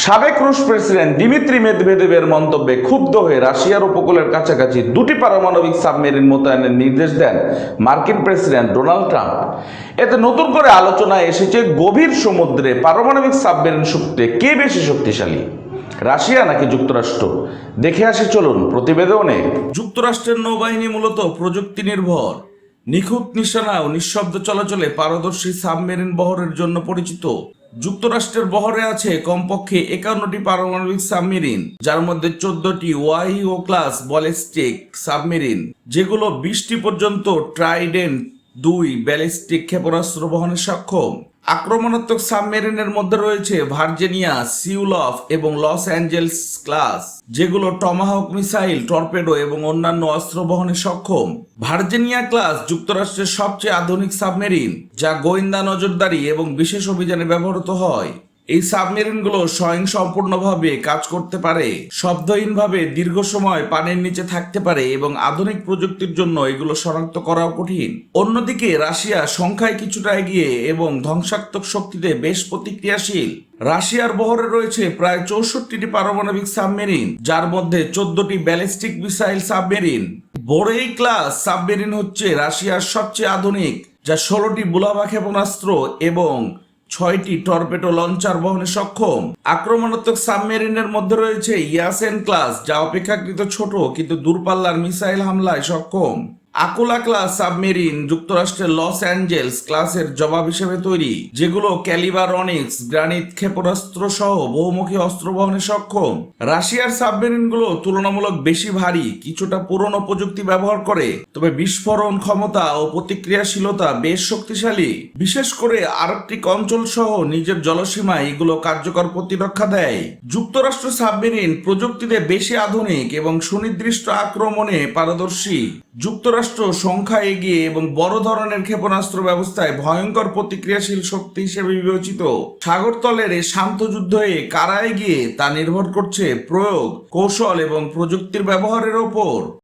সাবেক রুশ president Dmitry মেদভেদেবের মন্তব্যে ক্ষুব্ধ হয়ে রাশিয়ার উপকূলের কাছাকাছি দুটি পারমাণবিক সাবমেরিন মোতায়েনের নির্দেশ দেন মার্কিন প্রেসিডেন্ট ডোনাল্ড ট্রাম্প। এতে নতুন করে আলোচনায় এসেছে গভীর সমুদ্রে পারমাণবিক সাবমেরিন শক্তিতে কে বেশি শক্তিশালী? রাশিয়া নাকি যুক্তরাষ্ট্র? দেখে আসে, চলুন প্রতিবেদনে। যুক্তরাষ্ট্রের নৌবাহিনী মূলত প্রযুক্তি নির্ভর নিখুঁত নিশানা ও নিঃশব্দ চলাচলে পারদর্শী সাবমেরিন বহরের জন্য পরিচিত। যুক্তরাষ্ট্রের বহরে আছে কমপক্ষে একান্নটি পারমাণবিক সাবমেরিন, যার মধ্যে চোদ্দটি Y O class ballistic submarine, যেগুলো বিশটি পর্যন্ত ট্রাইডেন্ট দুই ব্যালিস্টিক ক্ষেপণাস্ত্র বহনে সক্ষম। আক্রমণাত্মক সাবমেরিনের মধ্যে রয়েছে ভার্জেনিয়া সিউলফ এবং লস অ্যাঞ্জেলস ক্লাস, যেগুলো টমাহক মিসাইল, টর্পেডো এবং অন্যান্য অস্ত্র বহনে সক্ষম। ভার্জেনিয়া ক্লাস যুক্তরাষ্ট্রের সবচেয়ে আধুনিক সাবমেরিন, যা গোয়েন্দা নজরদারি এবং বিশেষ অভিযানে ব্যবহৃত হয়। এই সাবমেরিনগুলো স্বয়ং সম্পূর্ণভাবে কাজ করতে পারে। শব্দহীনভাবে দীর্ঘ সময় পানির নিচে থাকতে পারে এবং আধুনিক প্রযুক্তির জন্য এগুলো শনাক্ত করাও কঠিন। অন্যদিকে রাশিয়া সংখ্যায় কিছুটা এগিয়ে এবং ধ্বংসাত্মক শক্তিতে বেশ প্রতিক্রিয়াশীল। রাশিয়ার বহরে রয়েছে প্রায় চৌষট্টিটি পারমাণবিক সাবমেরিন, যার মধ্যে চোদ্দটি ballistic missile submarine. Borei class submarine হচ্ছে রাশিয়ার সবচেয়ে আধুনিক, যা ষোলোটি বুলাভা ক্ষেপণাস্ত্র এবং ছয়টি টর্পেডো লঞ্চার বহনে সক্ষম। আক্রমণাত্মক সাবমেরিনের মধ্যে রয়েছে ইয়াসেন ক্লাস, যা অপেক্ষাকৃত ছোট কিন্তু দূরপাল্লার মিসাইল হামলায় সক্ষম। আকুলা ক্লাস সাবমেরিন যুক্তরাষ্ট্রের লস অ্যাঞ্জেলস ক্লাসের জবাব হিসেবে তৈরি। যেগুলো ক্যালিবার অনিক্স গ্রানিট ক্ষেপণাস্ত্র সহ বহুমুখী অস্ত্র বহনে সক্ষম। রাশিয়ার সাবমেরিনগুলো তুলনামূলক বেশি ভারী, কিছুটা পুরনো প্রযুক্তি ব্যবহার করে। তবে বিস্ফোরণ ক্ষমতা ও প্রতিক্রিয়াশীলতা বেশ শক্তিশালী। বিশেষ করে আর্কটিক অঞ্চল সহ নিজের জলসীমায় এগুলো কার্যকর প্রতিরক্ষা দেয়। যুক্তরাষ্ট্র সাবমেরিন প্রযুক্তিতে বেশি আধুনিক এবং সুনির্দিষ্ট আক্রমণে পারদর্শী। যুক্তরাষ্ট্র সংখ্যা এগিয়ে এবং বড় ধরনের ক্ষেপণাস্ত্র ব্যবস্থায় ভয়ঙ্কর প্রতিক্রিয়াশীল শক্তি হিসেবে বিবেচিত সাগরতলের এই শান্ত যুদ্ধে কারা এগিয়ে তা নির্ভর করছে প্রয়োগ, কৌশল এবং প্রযুক্তির ব্যবহারের ওপর।